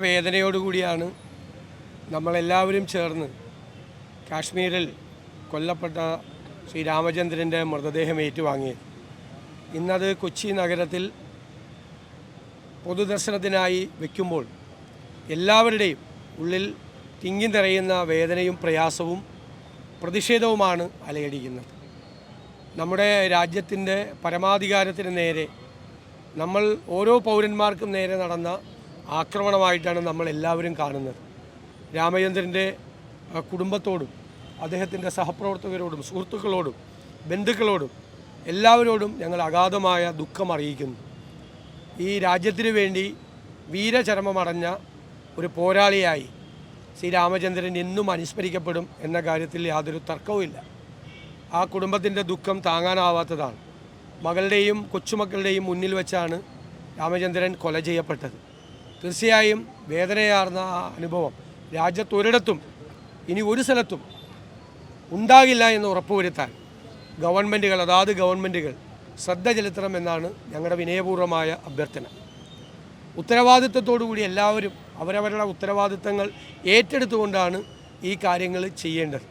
വേദനയോടുകൂടിയാണ് നമ്മളെല്ലാവരും ചേർന്ന് കാശ്മീരിൽ കൊല്ലപ്പെട്ട ശ്രീ രാമചന്ദ്രന്റെ മൃതദേഹം ഏറ്റുവാങ്ങിയത്. ഇന്നത് കൊച്ചി നഗരത്തിൽ പൊതുദർശനത്തിനായി വയ്ക്കുമ്പോൾ എല്ലാവരുടെയും ഉള്ളിൽ തിങ്ങി നിറയുന്ന വേദനയും പ്രയാസവും പ്രതിഷേധവുമാണ് അലയടിക്കുന്നത്. നമ്മുടെ രാജ്യത്തിന്റെ പരമാധികാരത്തിന് നേരെ നമ്മൾ ഓരോ പൗരന്മാർക്കും നേരെ നടന്ന ആക്രമണമായിട്ടാണ് നമ്മൾ എല്ലാവരും കാണുന്നത് രാമചന്ദ്രന്റെ കുടുംബത്തോടും അദ്ദേഹത്തിന്റെ സഹപ്രവർത്തകരോടും സുഹൃത്തുക്കളോടും ബന്ധുക്കളോടും എല്ലാവരോടും ഞങ്ങൾ അഗാധമായ ദുഃഖം അറിയിക്കുന്നു. ഈ രാജ്യത്തിനു വേണ്ടി വീരചരമമടഞ്ഞ ഒരു പോരാളിയായി ശ്രീ രാമചന്ദ്രൻ എന്നും അനുസ്മരിക്കപ്പെടും എന്ന കാര്യത്തിൽ യാതൊരു തർക്കവുമില്ല. ആ കുടുംബത്തിന്റെ ദുഃഖം താങ്ങാനാവാത്തതാണ്. മകളുടെയും കൊച്ചുമക്കളുടെയും മുന്നിൽ വെച്ചാണ് രാമചന്ദ്രൻ കൊല ചെയ്യപ്പെട്ടത്. തീർച്ചയായും വേദനയാർന്ന ആ അനുഭവം രാജ്യത്തൊരിടത്തും ഇനി ഒരു സ്ഥലത്തും ഉണ്ടാകില്ല എന്ന് ഉറപ്പുവരുത്താൻ ഗവൺമെന്റുകൾ അതാത് ഗവൺമെന്റുകൾ ശ്രദ്ധ ചെലുത്തണമെന്നാണ് ഞങ്ങളുടെ വിനയപൂർവമായ അഭ്യർത്ഥന. ഉത്തരവാദിത്വത്തോടുകൂടി എല്ലാവരും അവരവരുടെ ഉത്തരവാദിത്തങ്ങൾ ഏറ്റെടുത്തുകൊണ്ടാണ് ഈ കാര്യങ്ങൾ ചെയ്യേണ്ടത്.